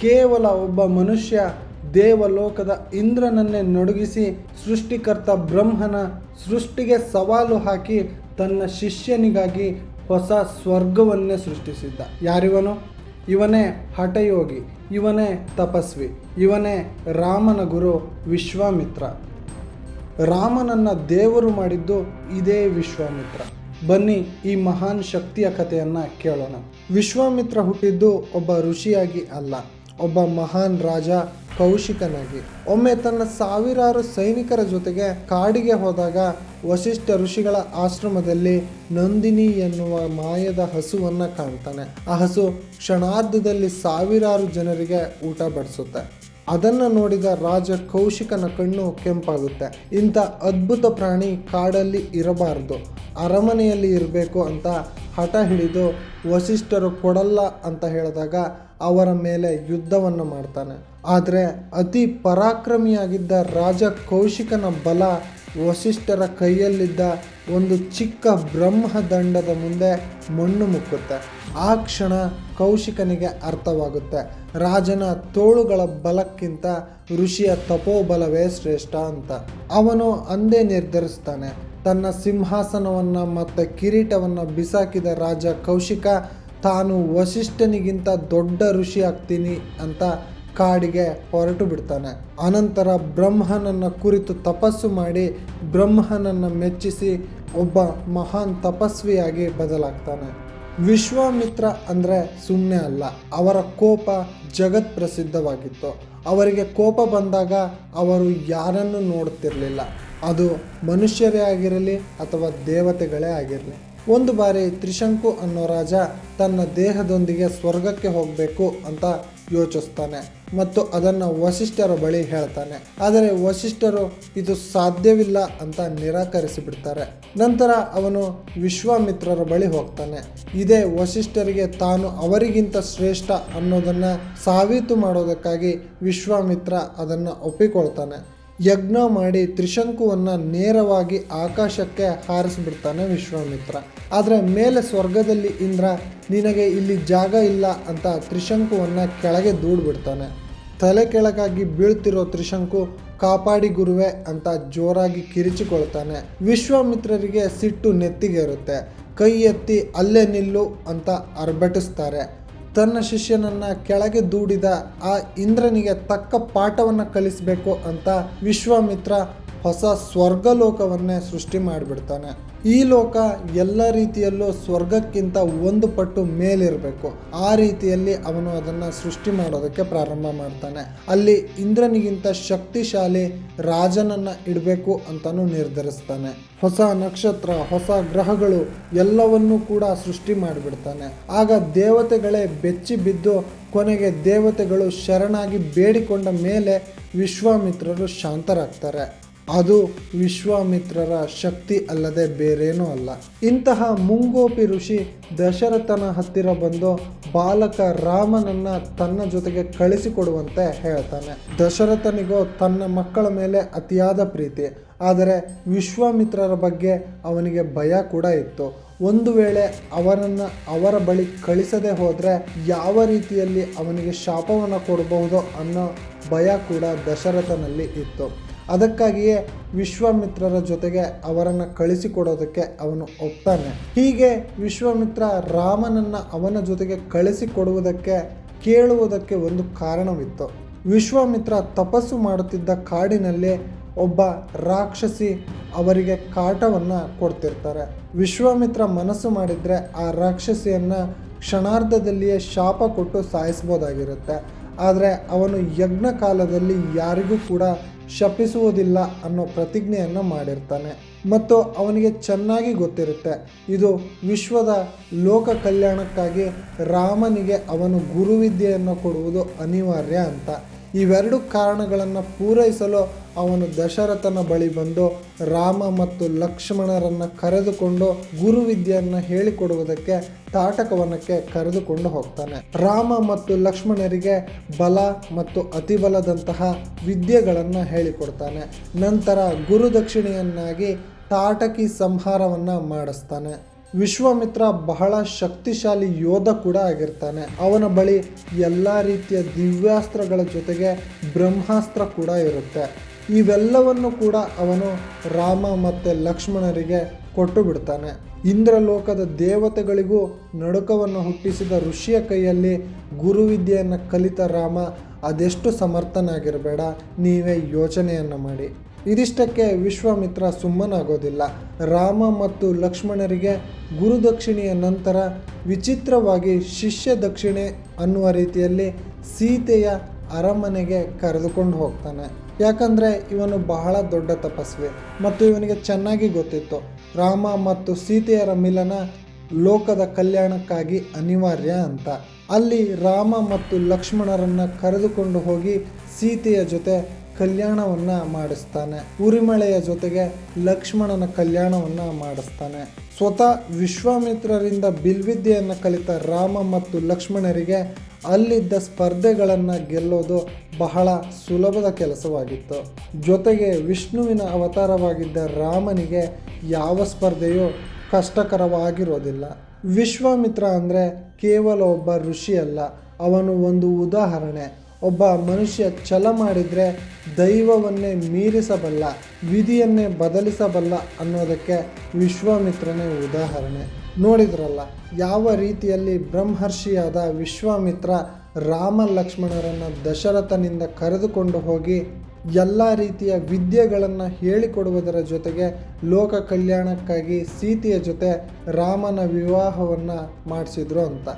ಕೇವಲ ಒಬ್ಬ ಮನುಷ್ಯ ದೇವಲೋಕದ ಇಂದ್ರನನ್ನೇ ನಡುಗಿಸಿ ಸೃಷ್ಟಿಕರ್ತ ಬ್ರಹ್ಮನ ಸೃಷ್ಟಿಗೆ ಸವಾಲು ಹಾಕಿ ತನ್ನ ಶಿಷ್ಯನಿಗಾಗಿ ಹೊಸ ಸ್ವರ್ಗವನ್ನೇ ಸೃಷ್ಟಿಸಿದ್ದ. ಯಾರಿವನು? ಇವನೇ ಹಠಯೋಗಿ, ಇವನೇ ತಪಸ್ವಿ, ಇವನೇ ರಾಮನ ಗುರು ವಿಶ್ವಾಮಿತ್ರ. ರಾಮನನ್ನ ದೇವರು ಮಾಡಿದ್ದು ಇದೇ ವಿಶ್ವಾಮಿತ್ರ. ಬನ್ನಿ ಈ ಮಹಾನ್ ಶಕ್ತಿಯ ಕಥೆಯನ್ನ ಕೇಳೋಣ. ವಿಶ್ವಾಮಿತ್ರ ಹುಟ್ಟಿದ್ದು ಒಬ್ಬ ಋಷಿಯಾಗಿ ಅಲ್ಲ. ಒಬ್ಬ ಮಹಾನ್ ರಾಜ ಕೌಶಿಕನಾಗಿ. ಒಮ್ಮೆ ತನ್ನ ಸಾವಿರಾರು ಸೈನಿಕರ ಜೊತೆಗೆ ಕಾಡಿಗೆ ಹೋದಾಗ ವಶಿಷ್ಠ ಋಷಿಗಳ ಆಶ್ರಮದಲ್ಲಿ ನಂದಿನಿ ಎನ್ನುವ ಮಾಯದ ಹಸುವನ್ನು ಕಾಣ್ತಾನೆ. ಆ ಹಸು ಕ್ಷಣಾರ್ಧದಲ್ಲಿ ಸಾವಿರಾರು ಜನರಿಗೆ ಊಟ ಬಡಿಸುತ್ತೆ. ಅದನ್ನು ನೋಡಿದ ರಾಜ ಕೌಶಿಕನ ಕಣ್ಣು ಕೆಂಪಾಗುತ್ತೆ. ಇಂಥ ಅದ್ಭುತ ಪ್ರಾಣಿ ಕಾಡಲ್ಲಿ ಇರಬಾರ್ದು. ಅರಮನೆಯಲ್ಲಿ ಇರಬೇಕು ಅಂತ ಹಠ ಹಿಡಿದು ವಸಿಷ್ಠರು ಕೊಡಲ್ಲ ಅಂತ ಹೇಳಿದಾಗ ಅವರ ಮೇಲೆ ಯುದ್ಧವನ್ನು ಮಾಡ್ತಾನೆ. ಆದರೆ ಅತಿ ಪರಾಕ್ರಮಿಯಾಗಿದ್ದ ರಾಜ ಕೌಶಿಕನ ಬಲ ವಸಿಷ್ಠರ ಕೈಯಲ್ಲಿದ್ದ ಒಂದು ಚಿಕ್ಕ ಬ್ರಹ್ಮದಂಡದ ಮುಂದೆ ಮಣ್ಣು ಮುಕ್ಕುತ್ತೆ. ಆ ಕ್ಷಣ ಕೌಶಿಕನಿಗೆ ಅರ್ಥವಾಗುತ್ತೆ. ರಾಜನ ತೋಳುಗಳ ಬಲಕ್ಕಿಂತ ಋಷಿಯ ತಪೋಬಲವೇ ಶ್ರೇಷ್ಠ ಅಂತ. ಅವನು ಅಂದೇ ನಿರ್ಧರಿಸ್ತಾನೆ. ತನ್ನ ಸಿಂಹಾಸನವನ್ನ ಮತ್ತು ಕಿರೀಟವನ್ನು ಬಿಸಾಕಿದ ರಾಜ ಕೌಶಿಕ, ತಾನು ವಸಿಷ್ಠನಿಗಿಂತ ದೊಡ್ಡ ಋಷಿ ಆಗ್ತೀನಿ ಅಂತ ಕಾಡಿಗೆ ಹೊರಟು ಬಿಡ್ತಾನೆ. ಅನಂತರ ಬ್ರಹ್ಮನನ್ನ ಕುರಿತು ತಪಸ್ಸು ಮಾಡಿ ಬ್ರಹ್ಮನನ್ನ ಮೆಚ್ಚಿಸಿ ಒಬ್ಬ ಮಹಾನ್ ತಪಸ್ವಿಯಾಗಿ ಬದಲಾಗ್ತಾನೆ. ವಿಶ್ವಾಮಿತ್ರ ಅಂದರೆ ಸುಮ್ಮನೆ ಅಲ್ಲ, ಅವರ ಕೋಪ ಜಗತ್ ಪ್ರಸಿದ್ಧವಾಗಿತ್ತು. ಅವರಿಗೆ ಕೋಪ ಬಂದಾಗ ಅವರು ಯಾರನ್ನು ನೋಡ್ತಿರಲಿಲ್ಲ. ಅದು ಮನುಷ್ಯರೇ ಆಗಿರಲಿ ಅಥವಾ ದೇವತೆಗಳೇ ಆಗಿರಲಿ. ಒಂದು ಬಾರಿ ತ್ರಿಶಂಕು ಅನ್ನೋ ರಾಜ ತನ್ನ ದೇಹದೊಂದಿಗೆ ಸ್ವರ್ಗಕ್ಕೆ ಹೋಗಬೇಕು ಅಂತ ಯೋಚಿಸ್ತಾನೆ ಮತ್ತು ಅದನ್ನು ವಸಿಷ್ಠರ ಬಳಿ ಹೇಳ್ತಾನೆ. ಆದರೆ ವಸಿಷ್ಠರು ಇದು ಸಾಧ್ಯವಿಲ್ಲ ಅಂತ ನಿರಾಕರಿಸಿ ಬಿಡ್ತಾರೆ ನಂತರ ಅವನು ವಿಶ್ವಾಮಿತ್ರರ ಬಳಿ ಹೋಗ್ತಾನೆ. ಇದೇ ವಸಿಷ್ಠರಿಗೆ ತಾನು ಅವರಿಗಿಂತ ಶ್ರೇಷ್ಠ ಅನ್ನೋದನ್ನು ಸಾಬೀತು ಮಾಡೋದಕ್ಕಾಗಿ ವಿಶ್ವಾಮಿತ್ರ ಅದನ್ನು ಒಪ್ಪಿಕೊಳ್ತಾನೆ. ಯಜ್ಞ ಮಾಡಿ ತ್ರಿಶಂಕುವನ್ನು ನೇರವಾಗಿ ಆಕಾಶಕ್ಕೆ ಹಾರಿಸ್ಬಿಡ್ತಾನೆ ವಿಶ್ವಾಮಿತ್ರ. ಆದರೆ ಮೇಲೆ ಸ್ವರ್ಗದಲ್ಲಿ ಇಂದ್ರ, ನಿನಗೆ ಇಲ್ಲಿ ಜಾಗ ಇಲ್ಲ ಅಂತ ತ್ರಿಶಂಕುವನ್ನು ಕೆಳಗೆ ದೂಡ್ಬಿಡ್ತಾನೆ. ತಲೆ ಕೆಳಗಾಗಿ ಬೀಳ್ತಿರೋ ತ್ರಿಶಂಕು, ಕಾಪಾಡಿ ಗುರುವೆ ಅಂತ ಜೋರಾಗಿ ಕಿರಿಚಿಕೊಳ್ತಾನೆ. ವಿಶ್ವಾಮಿತ್ರರಿಗೆ ಸಿಟ್ಟು ನೆತ್ತಿಗೆ ಇರುತ್ತೆ ಕೈ ಎತ್ತಿ ಅಲ್ಲೇ ನಿಲ್ಲು ಅಂತ ಅರ್ಭಟಿಸ್ತಾರೆ. ತನ್ನ ಶಿಷ್ಯನನ್ನ ಕೆಳಗೆ ದೂಡಿದ ಆ ಇಂದ್ರನಿಗೆ ತಕ್ಕ ಪಾಠವನ್ನು ಕಲಿಸಬೇಕು ಅಂತ ವಿಶ್ವಾಮಿತ್ರ ಹೊಸ ಸ್ವರ್ಗಲೋಕವನ್ನೇ ಸೃಷ್ಟಿ ಮಾಡಿಬಿಡ್ತಾನೆ. ಈ ಲೋಕ ಎಲ್ಲ ರೀತಿಯಲ್ಲೂ ಸ್ವರ್ಗಕ್ಕಿಂತ ಒಂದು ಪಟ್ಟು ಮೇಲಿರಬೇಕು. ಆ ರೀತಿಯಲ್ಲಿ ಅವನು ಅದನ್ನು ಸೃಷ್ಟಿ ಮಾಡೋದಕ್ಕೆ ಪ್ರಾರಂಭ ಮಾಡ್ತಾನೆ. ಅಲ್ಲಿ ಇಂದ್ರನಿಗಿಂತ ಶಕ್ತಿಶಾಲಿ ರಾಜನನ್ನ ಇಡಬೇಕು ಅಂತಾನು ನಿರ್ಧರಿಸ್ತಾನೆ. ಹೊಸ ನಕ್ಷತ್ರ, ಹೊಸ ಗ್ರಹಗಳು ಎಲ್ಲವನ್ನೂ ಕೂಡ ಸೃಷ್ಟಿ ಮಾಡಿಬಿಡ್ತಾನೆ. ಆಗ ದೇವತೆಗಳೇ ಬೆಚ್ಚಿ ಬಿದ್ದು ಕೊನೆಗೆ ದೇವತೆಗಳು ಶರಣಾಗಿ ಬೇಡಿಕೊಂಡ ಮೇಲೆ ವಿಶ್ವಾಮಿತ್ರರು ಶಾಂತರಾಗ್ತಾರೆ. ಅದು ವಿಶ್ವಾಮಿತ್ರರ ಶಕ್ತಿ ಅಲ್ಲದೆ ಬೇರೇನೂ ಅಲ್ಲ. ಇಂತಹ ಮುಂಗೋಪಿ ಋಷಿ ದಶರಥನ ಹತ್ತಿರ ಬಂದು ಬಾಲಕ ರಾಮನನ್ನ ತನ್ನ ಜೊತೆಗೆ ಕಳಿಸಿಕೊಡುವಂತೆ ಹೇಳ್ತಾನೆ. ದಶರಥನಿಗೂ ತನ್ನ ಮಕ್ಕಳ ಮೇಲೆ ಅತಿಯಾದ ಪ್ರೀತಿ. ಆದರೆ ವಿಶ್ವಾಮಿತ್ರರ ಬಗ್ಗೆ ಅವನಿಗೆ ಭಯ ಕೂಡ ಇತ್ತು. ಒಂದು ವೇಳೆ ಅವರನ್ನು ಅವರ ಬಳಿ ಕಳಿಸದೆ ಹೋದರೆ ಯಾವ ರೀತಿಯಲ್ಲಿ ಅವನಿಗೆ ಶಾಪವನ್ನು ಕೊಡಬಹುದು ಅನ್ನೋ ಭಯ ಕೂಡ ದಶರಥನಲ್ಲಿ ಇತ್ತು. ಅದಕ್ಕಾಗಿಯೇ ವಿಶ್ವಾಮಿತ್ರರ ಜೊತೆಗೆ ಅವರನ್ನು ಕಳಿಸಿಕೊಡೋದಕ್ಕೆ ಅವನು ಒಪ್ತಾನೆ. ಹೀಗೆ ವಿಶ್ವಾಮಿತ್ರ ರಾಮನನ್ನ ಅವನ ಜೊತೆಗೆ ಕಳಿಸಿಕೊಡುವುದಕ್ಕೆ ಕೇಳುವುದಕ್ಕೆ ಒಂದು ಕಾರಣವಿತ್ತು. ವಿಶ್ವಾಮಿತ್ರ ತಪಸ್ಸು ಮಾಡುತ್ತಿದ್ದ ಕಾಡಿನಲ್ಲಿ ಒಬ್ಬ ರಾಕ್ಷಸಿ ಅವರಿಗೆ ಕಾಟವನ್ನು ಕೊಡ್ತಿರ್ತಾರೆ. ವಿಶ್ವಾಮಿತ್ರ ಮನಸ್ಸು ಮಾಡಿದರೆ ಆ ರಾಕ್ಷಸಿಯನ್ನ ಕ್ಷಣಾರ್ಧದಲ್ಲಿಯೇ ಶಾಪ ಕೊಟ್ಟು ಸಾಯಿಸ್ಬೋದಾಗಿರುತ್ತೆ. ಆದರೆ ಅವನು ಯಜ್ಞ ಕಾಲದಲ್ಲಿ ಯಾರಿಗೂ ಕೂಡ ಶಪಿಸುವುದಿಲ್ಲ ಅನ್ನೋ ಪ್ರತಿಜ್ಞೆಯನ್ನು ಮಾಡಿರ್ತಾನೆ. ಮತ್ತು ಅವನಿಗೆ ಚೆನ್ನಾಗಿ ಗೊತ್ತಿರುತ್ತೆ, ಇದು ವಿಶ್ವದ ಲೋಕ ಕಲ್ಯಾಣಕ್ಕಾಗಿ ರಾಮನಿಗೆ ಅವನು ಗುರುವಿದ್ಯೆಯನ್ನು ಕೊಡುವುದು ಅನಿವಾರ್ಯ ಅಂತ. ಇವೆರಡು ಕಾರಣಗಳನ್ನು ಪೂರೈಸಲು ಅವನು ದಶರಥನ ಬಳಿ ಬಂದು ರಾಮ ಮತ್ತು ಲಕ್ಷ್ಮಣರನ್ನು ಕರೆದುಕೊಂಡು ಗುರುವಿದ್ಯೆಯನ್ನು ಹೇಳಿಕೊಡುವುದಕ್ಕೆ, ತಾಟಕವನಕ್ಕೆ ಕರೆದುಕೊಂಡು ಹೋಗ್ತಾನೆ. ರಾಮ ಮತ್ತು ಲಕ್ಷ್ಮಣರಿಗೆ ಬಲ ಮತ್ತು ಅತಿಬಲದಂತಹ ವಿದ್ಯೆಗಳನ್ನು ಹೇಳಿಕೊಡ್ತಾನೆ. ನಂತರ ಗುರುದಕ್ಷಿಣೆಯನ್ನಾಗಿ ತಾಟಕಿ ಸಂಹಾರವನ್ನು ಮಾಡಿಸ್ತಾನೆ. ವಿಶ್ವಾಮಿತ್ರ ಬಹಳ ಶಕ್ತಿಶಾಲಿ ಯೋಧ ಕೂಡ ಆಗಿರ್ತಾನೆ. ಅವನ ಬಳಿ ಎಲ್ಲ ರೀತಿಯ ದಿವ್ಯಾಸ್ತ್ರಗಳ ಜೊತೆಗೆ ಬ್ರಹ್ಮಾಸ್ತ್ರ ಕೂಡ ಇರುತ್ತೆ. ಇವೆಲ್ಲವನ್ನು ಕೂಡ ಅವನು ರಾಮ ಮತ್ತು ಲಕ್ಷ್ಮಣರಿಗೆ ಕೊಟ್ಟು ಬಿಡ್ತಾನೆ. ಇಂದ್ರಲೋಕದ ದೇವತೆಗಳಿಗೂ ನಡುಕವನ್ನು ಹುಟ್ಟಿಸಿದ ಋಷಿಯ ಕೈಯಲ್ಲಿ ಗುರುವಿದ್ಯೆಯನ್ನು ಕಲಿತ ರಾಮ ಅದೆಷ್ಟು ಸಮರ್ಥನಾಗಿರಬೇಡ, ನೀವೇ ಯೋಚನೆಯನ್ನು ಮಾಡಿ. ಇದಿಷ್ಟಕ್ಕೆ ವಿಶ್ವಾಮಿತ್ರ ಸುಮ್ಮನಾಗೋದಿಲ್ಲ. ರಾಮ ಮತ್ತು ಲಕ್ಷ್ಮಣರಿಗೆ ಗುರುದಕ್ಷಿಣೆಯ ನಂತರ ವಿಚಿತ್ರವಾಗಿ ಶಿಷ್ಯ ದಕ್ಷಿಣೆ ಅನ್ನುವ ರೀತಿಯಲ್ಲಿ ಸೀತೆಯ ಅರಮನೆಗೆ ಕರೆದುಕೊಂಡು ಹೋಗ್ತಾನೆ. ಯಾಕಂದರೆ ಇವನು ಬಹಳ ದೊಡ್ಡ ತಪಸ್ವಿ ಮತ್ತು ಇವನಿಗೆ ಚೆನ್ನಾಗಿ ಗೊತ್ತಿತ್ತು. ರಾಮ ಮತ್ತು ಸೀತೆಯರ ಮಿಲನ ಲೋಕದ ಕಲ್ಯಾಣಕ್ಕಾಗಿ ಅನಿವಾರ್ಯ ಅಂತ. ಅಲ್ಲಿ ರಾಮ ಮತ್ತು ಲಕ್ಷ್ಮಣರನ್ನು ಕರೆದುಕೊಂಡು ಹೋಗಿ ಸೀತೆಯ ಜೊತೆ ಕಲ್ಯಾಣವನ್ನ ಮಾಡಿಸ್ತಾನೆ. ಉರಿಮಳೆಯ ಜೊತೆಗೆ ಲಕ್ಷ್ಮಣನ ಕಲ್ಯಾಣವನ್ನ ಮಾಡಿಸ್ತಾನೆ. ಸ್ವತಃ ವಿಶ್ವಾಮಿತ್ರರಿಂದ ಬಿಲ್ವಿದ್ಯೆಯನ್ನು ಕಲಿತ ರಾಮ ಮತ್ತು ಲಕ್ಷ್ಮಣರಿಗೆ ಅಲ್ಲಿದ್ದ ಸ್ಪರ್ಧೆಗಳನ್ನು ಗೆಲ್ಲೋದು ಬಹಳ ಸುಲಭದ ಕೆಲಸವಾಗಿತ್ತು. ಜೊತೆಗೆ ವಿಷ್ಣುವಿನ ಅವತಾರವಾಗಿದ್ದ ರಾಮನಿಗೆ ಯಾವ ಸ್ಪರ್ಧೆಯೂ ಕಷ್ಟಕರವಾಗಿರೋದಿಲ್ಲ. ವಿಶ್ವಾಮಿತ್ರ ಅಂದರೆ ಕೇವಲ ಒಬ್ಬ ಋಷಿಯಲ್ಲ, ಅವನು ಒಂದು ಉದಾಹರಣೆ. ಒಬ್ಬ ಮನುಷ್ಯ ಛಲ ಮಾಡಿದರೆ ದೈವವನ್ನೇ ಮೀರಿಸಬಲ್ಲ, ವಿಧಿಯನ್ನೇ ಬದಲಿಸಬಲ್ಲ ಅನ್ನೋದಕ್ಕೆ ವಿಶ್ವಾಮಿತ್ರನೇ ಉದಾಹರಣೆ. ನೋಡಿದ್ರಲ್ಲ, ಯಾವ ರೀತಿಯಲ್ಲಿ ಬ್ರಹ್ಮರ್ಷಿಯಾದ ವಿಶ್ವಾಮಿತ್ರ ರಾಮ ಲಕ್ಷ್ಮಣರನ್ನು ದಶರಥನಿಂದ ಕರೆದುಕೊಂಡು ಹೋಗಿ ಎಲ್ಲ ರೀತಿಯ ವಿದ್ಯೆಗಳನ್ನು ಹೇಳಿಕೊಡುವುದರ ಜೊತೆಗೆ ಲೋಕ ಕಲ್ಯಾಣಕ್ಕಾಗಿ ಸೀತೆಯ ಜೊತೆ ರಾಮನ ವಿವಾಹವನ್ನು ಮಾಡಿಸಿದ್ರು ಅಂತ.